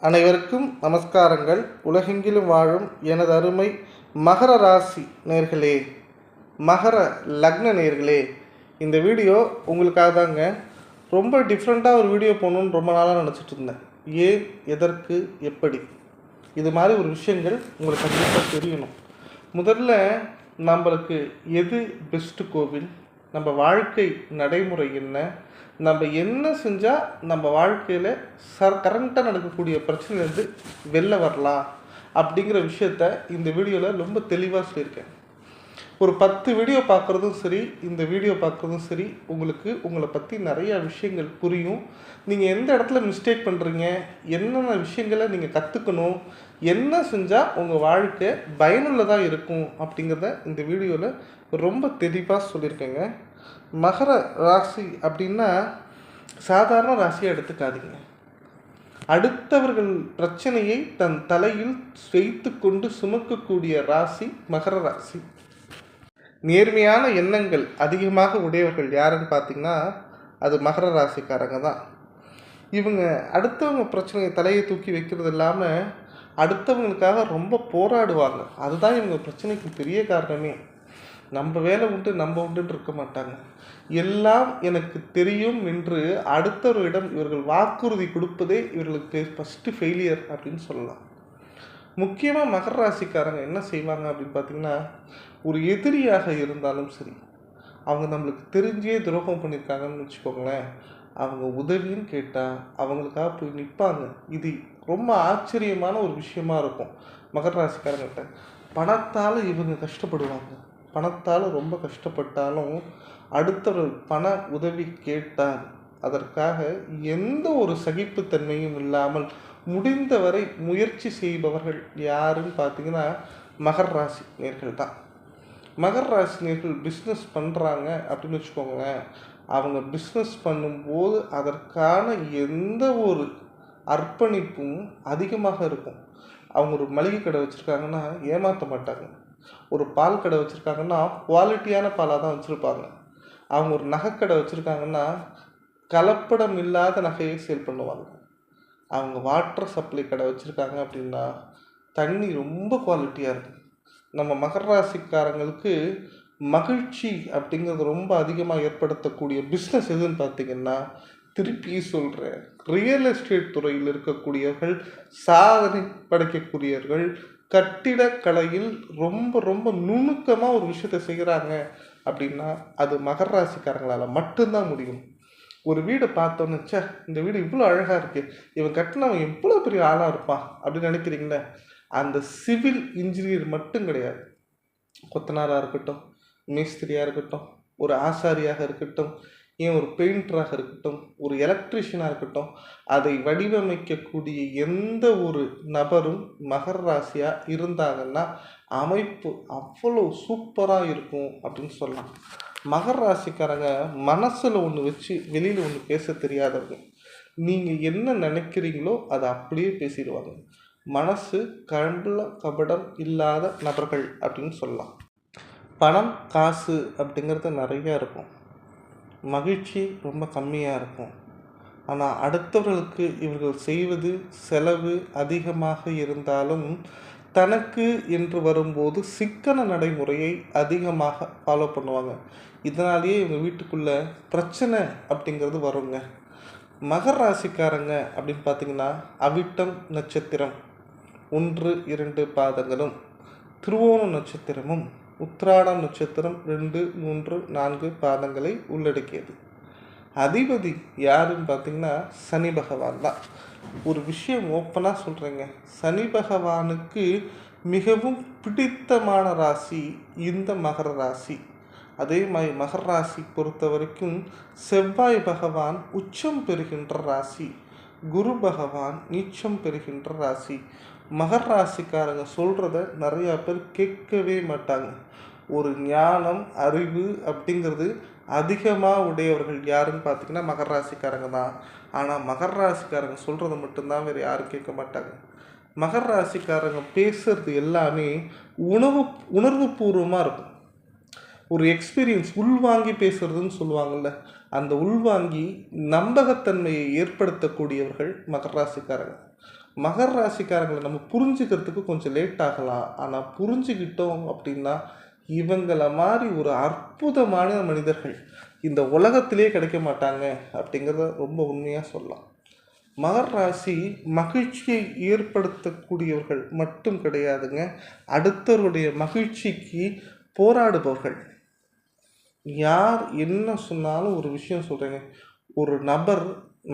அனைவருக்கும் நமஸ்காரங்கள். உலகெங்கிலும் வாழும் எனது அருமை மகர ராசி நேர்களே மகர லக்ன நேர்களே இந்த வீடியோ உங்களுக்காக தாங்க. ரொம்ப டிஃப்ரெண்ட்டாக ஒரு வீடியோ போகணுன்னு ரொம்ப நாளாக நினச்சிட்டு இருந்தேன். ஏன் எதற்கு எப்படி? இது மாதிரி ஒரு விஷயங்கள் உங்களுக்கு கண்டிப்பாக தெரியணும். முதல்ல நம்மளுக்கு எது பெஸ்ட்டு கோவில்? நம்ம வாழ்க்கை நடைமுறை என்ன? நம்ம என்ன செஞ்சால் நம்ம வாழ்க்கையில் சர் கரண்ட்டாக நடக்கக்கூடிய பிரச்சனையிலேருந்து வெளில வரலாம் அப்படிங்கிற விஷயத்த இந்த வீடியோவில் ரொம்ப தெளிவாக சொல்லியிருக்கேன். ஒரு பத்து வீடியோ பார்க்குறதும் சரி இந்த வீடியோ பார்க்குறதும் சரி உங்களுக்கு உங்களை பற்றி நிறையா விஷயங்கள் புரியும். நீங்கள் எந்த இடத்துல மிஸ்டேக் பண்ணுறீங்க என்னென்ன விஷயங்களை நீங்கள் கற்றுக்கணும் என்ன செஞ்சால் உங்கள் வாழ்க்கை பயனுள்ளதாக இருக்கும் அப்படிங்கிறத இந்த வீடியோவில் ரொம்ப தெளிவாக சொல்லியிருக்கேங்க. மகர ராசி அப்படின்னா சாதாரண ராசியை எடுத்துக்காதீங்க. அடுத்தவர்கள் பிரச்சனையை தன் தலையில் வைத்து கொண்டு சுமக்கக்கூடிய ராசி மகர ராசி. நேர்மையான எண்ணங்கள் அதிகமாக உடையவர்கள் யாருன்னு பார்த்தீங்கன்னா அது மகர ராசிக்காரங்க தான். இவங்க அடுத்தவங்க பிரச்சனையை தலையை தூக்கி வைக்கிறது இல்லாமல் அடுத்தவங்களுக்காக ரொம்ப போராடுவாங்க. அதுதான் இவங்க பிரச்சனைக்கு பெரிய காரணமே. நம்ம வேலை உண்டு நம்ம உண்டுன்னு இருக்க மாட்டாங்க. எல்லாம் எனக்கு தெரியும் என்று அடுத்தவரிடம் இவர்கள் வாக்குறுதி கொடுப்பதே இவர்களுக்கு ஃபஸ்ட்டு ஃபெயிலியர் அப்படின்னு சொல்லலாம். முக்கியமாக மகர ராசிக்காரங்க என்ன செய்வாங்க அப்படின்னு பார்த்தீங்கன்னா ஒரு எதிரியாக இருந்தாலும் சரி அவங்க நம்மளுக்கு தெரிஞ்சே துரோகம் பண்ணியிருக்காங்கன்னு வச்சுக்கோங்களேன் அவங்க உதவின்னு கேட்டால் அவங்களுக்காக போய் நிற்பாங்க இது ரொம்ப ஆச்சரியமான ஒரு விஷயமா இருக்கும். மகர ராசிக்காரங்கிட்ட பணத்தால் இவங்க கஷ்டப்படுவாங்க. பணத்தால் ரொம்ப கஷ்டப்பட்டாலும் அடுத்தவர் பண உதவி கேட்டால் அதற்காக எந்த ஒரு சகிப்புத்தன்மையும் இல்லாமல் முடிந்தவரை முயற்சி செய்பவர்கள் யாருன்னு பார்த்தீங்கன்னா மகர ராசி நேர்கள் தான் மகர ராசினியர்கள் பிஸ்னஸ் பண்ணுறாங்க அப்படின்னு வச்சுக்கோங்களேன். அவங்க பிஸ்னஸ் பண்ணும்போது அதற்கான எந்த ஒரு அர்ப்பணிப்பும் அதிகமாக இருக்கும். அவங்க ஒரு மளிகை கடை வச்சுருக்காங்கன்னா ஏமாற்ற மாட்டாங்க. ஒரு பால் கடை வச்சுருக்காங்கன்னா குவாலிட்டியான பாலாக தான் வச்சுருப்பாங்க. அவங்க ஒரு நகைக்கடை வச்சுருக்காங்கன்னா கலப்படம் இல்லாத நகையை சேல் பண்ணுவாங்க. அவங்க வாட்டர் சப்ளை கடை வச்சுருக்காங்க அப்படின்னா தண்ணி ரொம்ப குவாலிட்டியாக இருக்கும். நம்ம மகர ராசிக்காரங்களுக்கு மகிழ்ச்சி அப்படிங்கிறது ரொம்ப அதிகமாக ஏற்படுத்தக்கூடிய பிஸ்னஸ் எதுன்னு பார்த்தீங்கன்னா திருப்பி சொல்கிறேன் ரியல் எஸ்டேட் துறையில் இருக்கக்கூடியவர்கள் சாதனை படைக்கக்கூடியவர்கள் கட்டிடக்கலையில் ரொம்ப ரொம்ப நுணுக்கமாக ஒரு விஷயத்தை செய்கிறாங்க அப்படின்னா அது மகர ராசிக்காரங்களால் மட்டும்தான் முடியும். ஒரு வீடை பார்த்தோன்னு இந்த வீடு இவ்வளோ அழகாக இருக்குது இவன் கட்டினவன் எவ்வளோ பெரிய ஆளாக இருப்பான் அப்படின்னு நினைக்கிறீங்களே? அந்த சிவில் இன்ஜினியர் மட்டும் கிடையாது. கொத்தனாராக இருக்கட்டும் மேஸ்திரியாக இருக்கட்டும் ஒரு ஆசாரியாக இருக்கட்டும் ஏன் ஒரு பெயிண்டராக இருக்கட்டும் ஒரு எலக்ட்ரிஷியனாக இருக்கட்டும் அதை வடிவமைக்கக்கூடிய எந்த ஒரு நபரும் மகர ராசியாக இருந்தாங்கன்னா அமைப்பு அவ்வளோ சூப்பராக இருக்கும் அப்படின்னு சொல்லலாம். மகர ராசிக்காரங்க மனசில் ஒன்று வச்சு வெளியில் ஒன்று பேச தெரியாதவங்க. நீங்கள் என்ன நினைக்கிறீங்களோ அதை அப்படியே பேசிடுவாங்க. மனசு கண்புல கபடம் இல்லாத நபர்கள் அப்படின்னு சொல்லலாம். பணம் காசு அப்படிங்கிறது நிறையா இருக்கும். மகிழ்ச்சி ரொம்ப கம்மியாக இருக்கும். ஆனால் அடுத்தவர்களுக்கு இவர்கள் செய்வது செலவு அதிகமாக இருந்தாலும் தனக்கு என்று வரும்போது சிக்கன நடைமுறையை அதிகமாக ஃபாலோ பண்ணுவாங்க. இதனாலேயே இவங்க வீட்டுக்குள்ளே பிரச்சனை அப்படிங்கிறது வருங்க. மகர ராசிக்காரங்க அப்படின்னு பார்த்தீங்கன்னா அவிட்டம் நட்சத்திரம். ஒன்று இரண்டு பாதங்களும் திருவோண நட்சத்திரமும் உத்திராடம் நட்சத்திரம் ரெண்டு மூன்று நான்கு பாதங்களை உள்ளடக்கியது. அதிபதி யாருன்னு பார்த்தீங்கன்னா சனி பகவான் தான். ஒரு விஷயம் ஓப்பனாக சொல்கிறேங்க சனி பகவானுக்கு மிகவும் பிடித்தமான ராசி இந்த மகர ராசி. அதே மாதிரி மகர ராசி பொறுத்த வரைக்கும் செவ்வாய் பகவான் உச்சம் பெறுகின்ற ராசி. குரு பகவான் நீச்சம் பெறுகின்ற ராசி. மகர் ராசிக்காரங்க சொல்கிறத நிறையா பேர் கேட்கவே மாட்டாங்க. ஒரு ஞானம் அறிவு அப்படிங்கிறது அதிகமாக உடையவர்கள் யாருன்னு பார்த்தீங்கன்னா மகர் ராசிக்காரங்க தான். ஆனால் மகர் ராசிக்காரங்க சொல்கிறது மட்டும்தான் வேறு யாரும் கேட்க மாட்டாங்க. மகர் ராசிக்காரங்க பேசுகிறது எல்லாமே உணவு உணர்வு பூர்வமாக இருக்கும். ஒரு எக்ஸ்பீரியன்ஸ் உள்வாங்கி பேசுகிறதுன்னு சொல்லுவாங்கள்ல அந்த உள்வாங்கி நம்பகத்தன்மையை ஏற்படுத்தக்கூடியவர்கள் மகர் ராசிக்காரங்க. மகர ராசிக்காரங்களை நம்ம புரிஞ்சுக்கிறதுக்கு கொஞ்சம் லேட் ஆகலாம். ஆனால் புரிஞ்சுக்கிட்டோம் அப்படின்னா இவங்களை மாதிரி ஒரு அற்புதமான மனிதர்கள் இந்த உலகத்திலே கிடைக்க மாட்டாங்க அப்படிங்கிறத ரொம்ப உண்மையாக சொல்லலாம். மகர் ராசி மகிழ்ச்சியை ஏற்படுத்தக்கூடியவர்கள் மட்டும் கிடையாதுங்க. அடுத்தவருடைய மகிழ்ச்சிக்கு போராடுபவர்கள். யார் என்ன சொன்னாலும் ஒரு விஷயம் சொல்கிறேங்க ஒரு நபர்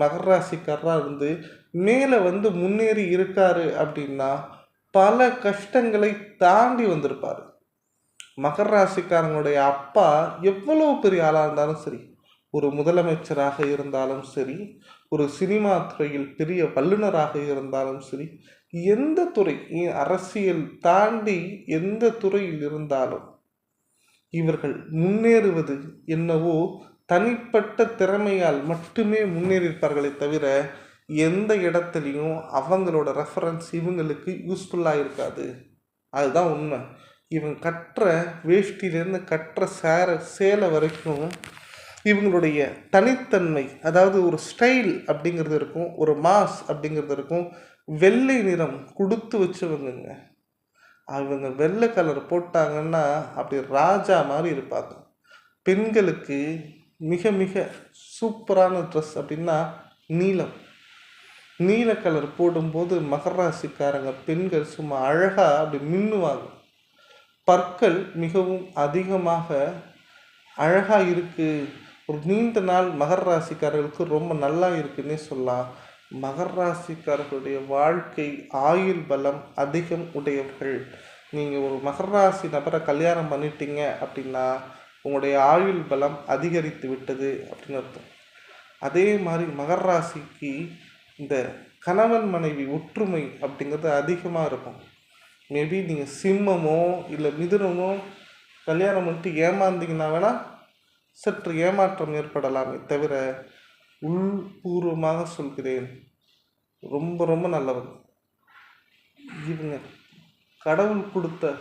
மகர ராசிக்காரராக இருந்து மேலே வந்து முன்னேறி இருக்காரு அப்படின்னா பல கஷ்டங்களை தாண்டி வந்திருப்பார். மகர ராசிக்காரங்களுடைய அப்பா எவ்வளோ பெரிய ஆளாக இருந்தாலும் சரி ஒரு முதலமைச்சராக இருந்தாலும் சரி ஒரு சினிமா துறையில் பெரிய வல்லுநராக இருந்தாலும் சரி எந்த துறை அரசியல் தாண்டி எந்த துறையில் இருந்தாலும் இவர்கள் முன்னேறுவது என்னவோ தனிப்பட்ட திறமையால் மட்டுமே முன்னேறியிருப்பார்களே தவிர எந்த இடத்துலையும் அவங்களோட ரெஃபரன்ஸ் இவங்களுக்கு யூஸ்ஃபுல்லாக இருக்காது. அதுதான் உண்மை. இவங்க கட்டுற வேஷ்டியிலேருந்து கட்டுற சேர சேலை வரைக்கும் இவங்களுடைய தனித்தன்மை அதாவது ஒரு ஸ்டைல் அப்படிங்கிறது இருக்கும் ஒரு மாஸ் அப்படிங்கிறது இருக்கும். வெள்ளை நிறம் கொடுத்து வச்சவங்கங்க. அவங்க வெள்ளை கலர் போட்டாங்கன்னா அப்படி ராஜா மாதிரி இருப்பாங்க. பெண்களுக்கு மிக மிக சூப்பரான ட்ரெஸ் அப்படின்னா நீலம். நீல கலர் போடும்போது மகர ராசிக்காரங்க பெண்கள் சும்மா அழகாக அப்படி மின்னுவாங்க. பற்கள் மிகவும் அதிகமாக அழகாக இருக்குது ஒரு நீண்ட நாள் மகர ராசிக்காரர்களுக்கு ரொம்ப நல்லா இருக்குன்னே சொல்லலாம். மகர ராசிக்காரர்களுடைய வாழ்க்கை ஆயுள் பலம் அதிகம் உடையவர்கள். நீங்கள் ஒரு மகர ராசி நபரை கல்யாணம் பண்ணிட்டீங்க அப்படின்னா உங்களுடைய ஆயுள் பலம் அதிகரித்து விட்டது அப்படின்னு அர்த்தம். அதே மாதிரி மகர ராசிக்கு இந்த கணவன் மனைவி ஒற்றுமை அப்படிங்கிறது அதிகமாக இருக்கும். மேபி நீங்கள் சிம்மமோ இல்லை மிதுனமோ கல்யாணம் பண்ணிட்டு ஏமாந்தீங்கன்னா வேணால் சற்று ஏமாற்றம் ஏற்படலாமே தவிர உள்பூர்வமாக சொல்கிறேன் ரொம்ப ரொம்ப நல்லவங்க இவங்க கடவுள் கொடுத்த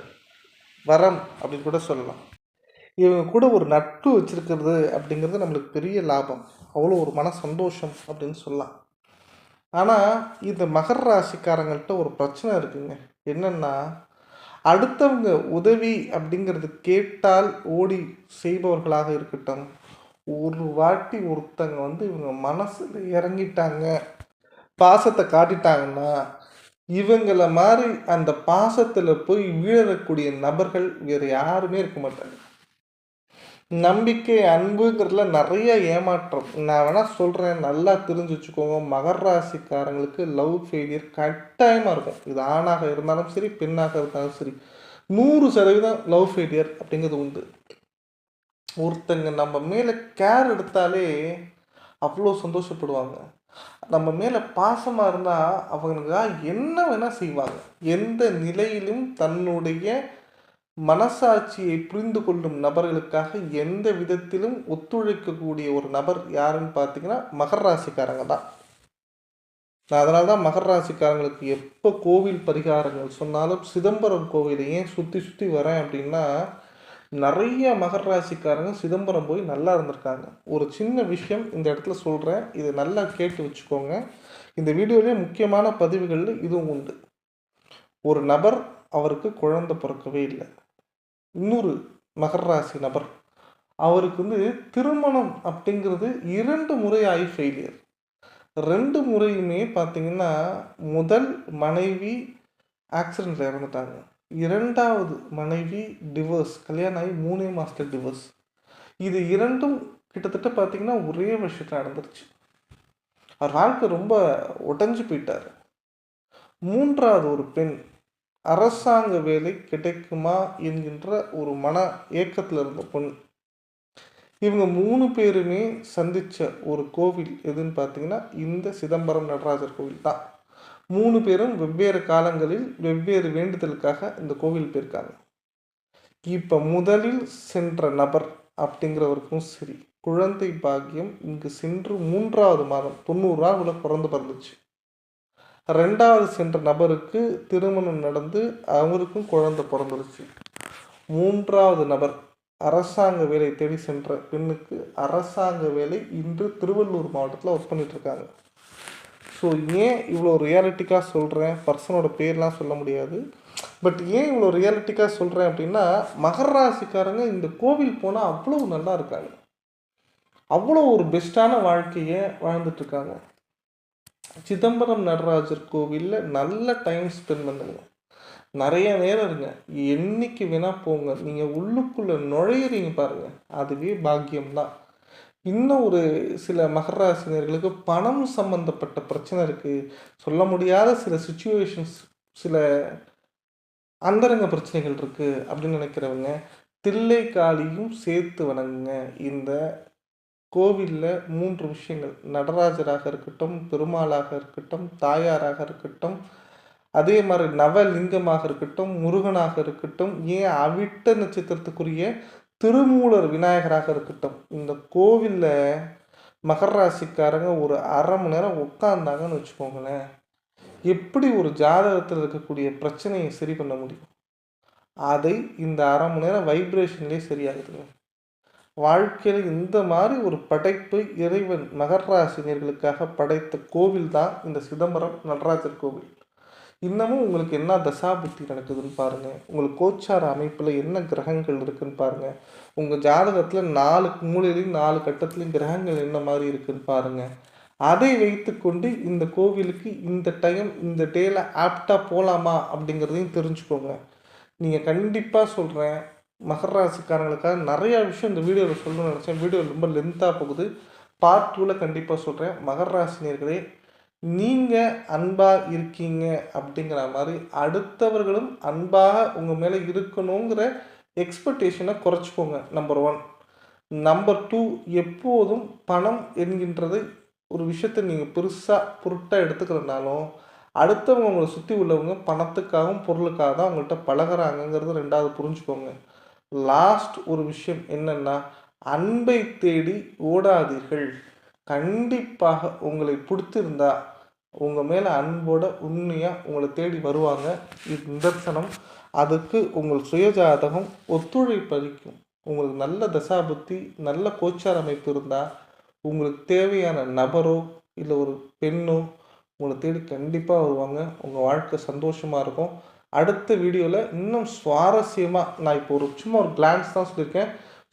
வரம் அப்படின்னு கூட சொல்லலாம். இவங்க கூட ஒரு நட்பு வச்சிருக்கிறது அப்படிங்கிறது நம்மளுக்கு பெரிய லாபம். அவ்வளோ ஒரு மன சந்தோஷம் அப்படின்னு சொல்லலாம். ஆனால் இந்த மகர ராசிக்காரங்கள்ட்ட ஒரு பிரச்சனை இருக்குங்க. என்னென்னா அடுத்தவங்க உதவி அப்படிங்கிறது கேட்டால் ஓடி செய்பவர்களாக இருக்கட்டும். ஒரு வாட்டி ஒருத்தங்க வந்து இவங்க மனசில் இறங்கிட்டாங்க பாசத்தை காட்டிட்டாங்கன்னா இவங்கள மாதிரி அந்த பாசத்தில் போய் வீழக்கூடிய நபர்கள் வேறு யாருமே இருக்க மாட்டாங்க. நம்பிக்கை அன்புங்கிறதுல நிறைய ஏமாற்றம். நான் வேணால் சொல்கிறேன் நல்லா தெரிஞ்சு வச்சுக்கோங்க. மகர ராசிக்காரங்களுக்கு லவ் ஃபெயிலியர் கட்டாயமாக இருக்கும். இது ஆணாக இருந்தாலும் சரி பெண்ணாக இருந்தாலும் சரி. நூறு சதவீதம் லவ் ஃபெயிலியர் அப்படிங்கிறது உண்டு. ஒருத்தங்க நம்ம மேலே கேர் எடுத்தாலே அவ்வளோ சந்தோஷப்படுவாங்க. நம்ம மேலே பாசமாக இருந்தால் அவங்களுக்காக என்ன வேணால் செய்வாங்க. எந்த நிலையிலும் தன்னுடைய மனசாட்சியை புரிந்து கொள்ளும் நபர்களுக்காக எந்த விதத்திலும் ஒத்துழைக்கக்கூடிய ஒரு நபர் யாருன்னு பார்த்தீங்கன்னா மகர ராசிக்காரங்க தான். நான் அதனால தான் மகர ராசிக்காரங்களுக்கு எப்போ கோவில் பரிகாரங்கள் சொன்னாலும் சிதம்பரம் கோவிலை ஏன் சுற்றி சுற்றி வரேன் அப்படின்னா நிறைய மகர ராசிக்காரங்க சிதம்பரம் போய் நல்லா இருந்திருக்காங்க. ஒரு சின்ன விஷயம் இந்த இடத்துல சொல்கிறேன் இது நல்லா கேட்டு வச்சுக்கோங்க. இந்த வீடியோலேயே முக்கியமான பதிவுகளில் இதுவும் உண்டு. ஒரு நபர் அவருக்கு குழந்தை பிறக்கவே இல்லை. இன்னொரு மகர ராசி நபர். அவருக்கு வந்து திருமணம் அப்படிங்கிறது இரண்டு முறை ஆகி ஃபெயிலியர் ரெண்டு முறையுமே பார்த்தீங்கன்னா முதல் மனைவி ஆக்சிடெண்ட்டில் இறந்துட்டாங்க. இரண்டாவது மனைவி டிவோர்ஸ் கல்யாணம் ஆகி மூணே மாதத்தில் டிவோர்ஸ் இது இரண்டும் கிட்டத்தட்ட பார்த்தீங்கன்னா ஒரே வருஷத்தில் நடந்துருச்சு. அவர் வாழ்க்கை ரொம்ப உடஞ்சி போயிட்டார். மூன்றாவது ஒரு பெண் அரசாங்க வேலை கிடைக்குமா என்கின்ற ஒரு மன ஏக்கத்தில் இருந்த பொண் இவங்க மூணு பேருமே சந்தித்த ஒரு கோவில் எதுன்னு பார்த்தீங்கன்னா இந்த சிதம்பரம் நடராஜர் கோவில் தான். மூணு பேரும் வெவ்வேறு காலங்களில் வெவ்வேறு வேண்டுதலுக்காக இந்த கோவில் போயிருக்காங்க. இப்போ முதலில் சென்ற நபர் அப்படிங்கிறவருக்கும் சரி குழந்தை பாக்கியம் இங்கு சென்று மூன்றாவது மாதம் தொண்ணூறு நாள் பிறந்து பிறந்துச்சு. ரெண்டாவது சென்ற நபருக்கு திருமணம் நடந்து அவருக்கும் குழந்தை பிறந்துருச்சு. மூன்றாவது நபர் அரசாங்க வேலை தேடி சென்ற பெண்ணுக்கு அரசாங்க வேலை இன்று திருவள்ளூர் மாவட்டத்தில் ஒர்க் பண்ணிகிட்ருக்காங்க இருக்காங்க. ஸோ ஏன் இவ்வளோ ரியாலிட்டிக்காக சொல்கிறேன் பர்சனோட பேர்லாம் சொல்ல முடியாது. பட் ஏன் இவ்வளோ ரியாலிட்டிக்காக சொல்கிறேன் அப்படின்னா மகர ராசிக்காரங்க இந்த கோவில் போனால் அவ்வளோ நல்லா இருக்காங்க. அவ்வளோ ஒரு பெஸ்ட்டான வாழ்க்கையை வாழ்ந்துட்டுருக்காங்க சிதம்பரம் நடராஜர் கோவிலில் நல்ல டைம் ஸ்பெண்ட் பண்ணுங்க. நிறைய நேரம் இருங்க. என்னைக்கு வேணால் போங்க. நீங்கள் உள்ளுக்குள்ளே நுழையிறீங்க பாருங்கள் அதுவே பாக்கியம்தான். இன்னும் ஒரு சில மகராசினியர்களுக்கு பணம் சம்பந்தப்பட்ட பிரச்சனை இருக்குது சொல்ல முடியாத சில சுச்சுவேஷன்ஸ் சில அந்தரங்க பிரச்சனைகள் இருக்குது அப்படின்னு நினைக்கிறவங்க தில்லை காளியும் சேர்த்து வணங்குங்க. இந்த கோவிலில் மூன்று விஷயங்கள். நடராஜராக இருக்கட்டும் பெருமாளாக இருக்கட்டும் தாயாராக இருக்கட்டும் அதே மாதிரி நவலிங்கமாக இருக்கட்டும் முருகனாக இருக்கட்டும் ஏன் அவிட்ட நட்சத்திரத்துக்குரிய திருமூலர் விநாயகராக இருக்கட்டும். இந்த கோவிலில் மகர ராசிக்காரங்க ஒரு அரை மணி நேரம் உட்காந்தாங்கன்னு வச்சுக்கோங்களேன். எப்படி ஒரு ஜாதகத்தில் இருக்கக்கூடிய பிரச்சனையை சரி பண்ண முடியும்? அதை இந்த அரை மணி நேரம் வைப்ரேஷன்லேயே சரியாகுதுங்க. வாழ்க்கையில் இந்த மாதிரி ஒரு படைப்பு இறைவன் மகராசினியர்களுக்காக படைத்த கோவில் தான் இந்த சிதம்பரம் நடராஜர் கோவில். இன்னமும் உங்களுக்கு என்ன தசாபுத்தி நடக்குதுன்னு பாருங்கள் உங்களுக்கு கோச்சார அமைப்பில் என்ன கிரகங்கள் இருக்குன்னு பாருங்கள் உங்கள் ஜாதகத்தில் நாலு மூலையிலையும் நாலு கட்டத்துலையும் கிரகங்கள் என்ன மாதிரி இருக்குன்னு பாருங்கள் அதை வைத்துக்கொண்டு இந்த கோவிலுக்கு இந்த டைம் இந்த டேல ஆப்டாக போகலாமா அப்படிங்கிறதையும் தெரிஞ்சுக்கோங்க. நீங்கள் கண்டிப்பாக சொல்கிறேன் மகராசிக்காரங்களுக்காக நிறையா விஷயம் இந்த வீடியோவில் சொல்லணும்னு நினச்சேன். வீடியோ ரொம்ப லென்த்தாக போகுது. பார்ட் டூவில் கண்டிப்பாக சொல்கிறேன் மகர ராசினியர்களே நீங்கள் அன்பாக இருக்கீங்க அப்படிங்கிற மாதிரி அடுத்தவர்களும் அன்பாக உங்கள் மேலே இருக்கணுங்கிற எக்ஸ்பெக்டேஷனை குறைச்சிக்கோங்க நம்பர் ஒன் நம்பர் டூ எப்போதும் பணம் என்கின்றது ஒரு விஷயத்தை நீங்கள் பெருசாக பொருட்டாக எடுத்துக்கிறனாலும் அடுத்தவங்க உங்களை சுற்றி உள்ளவங்க பணத்துக்காகவும் பொருளுக்காக தான் உங்கள்கிட்ட பழகிறாங்கங்கிறது ரெண்டாவது புரிஞ்சுக்கோங்க. லாஸ்ட் ஒரு விஷயம் என்னென்னா அன்பை தேடி ஓடாதீர்கள். கண்டிப்பாக உங்களை பிடித்திருந்தா உங்கள் மேலே அன்போட உண்மையாக உங்களை தேடி வருவாங்க. இது நிதர்சனம். அதுக்கு உங்கள் சுயஜாதகம் ஒத்துழைப்பளிக்கும் உங்களுக்கு நல்ல தசாபுத்தி நல்ல கோச்சார் அமைப்பு இருந்தால் உங்களுக்கு தேவையான நபரோ இல்லை ஒரு பெண்ணோ உங்களை தேடி கண்டிப்பாக வருவாங்க. உங்கள் வாழ்க்கை சந்தோஷமாக இருக்கும். அடுத்த வீடியோவில் இன்னும் சுவாரஸ்யமாக நான் இப்போ ஒரு சும்மா ஒரு கிளான்ஸ் தான் சொல்லியிருக்கேன்.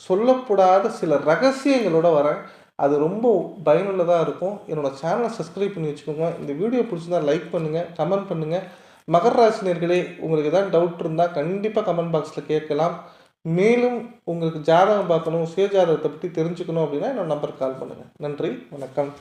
சொல்லப்படாத சில ரகசியங்களோட வரேன். அது ரொம்ப பயனுள்ளதாக இருக்கும். என்னோடய சேனலை சப்ஸ்கிரைப் பண்ணி வச்சுக்கோங்க. இந்த வீடியோ பிடிச்சிருந்தா லைக் பண்ணுங்கள் கமெண்ட் பண்ணுங்கள் மகர ராசினியர்களே உங்களுக்கு எதாவது டவுட் இருந்தால் கண்டிப்பாக கமெண்ட் பாக்ஸில் கேட்கலாம். மேலும் உங்களுக்கு ஜாதகம் பார்க்கணும் சுய ஜாதகத்தை பற்றி தெரிஞ்சுக்கணும் அப்படின்னா என்னோட நம்பருக்கு கால் பண்ணுங்கள் நன்றி வணக்கம்.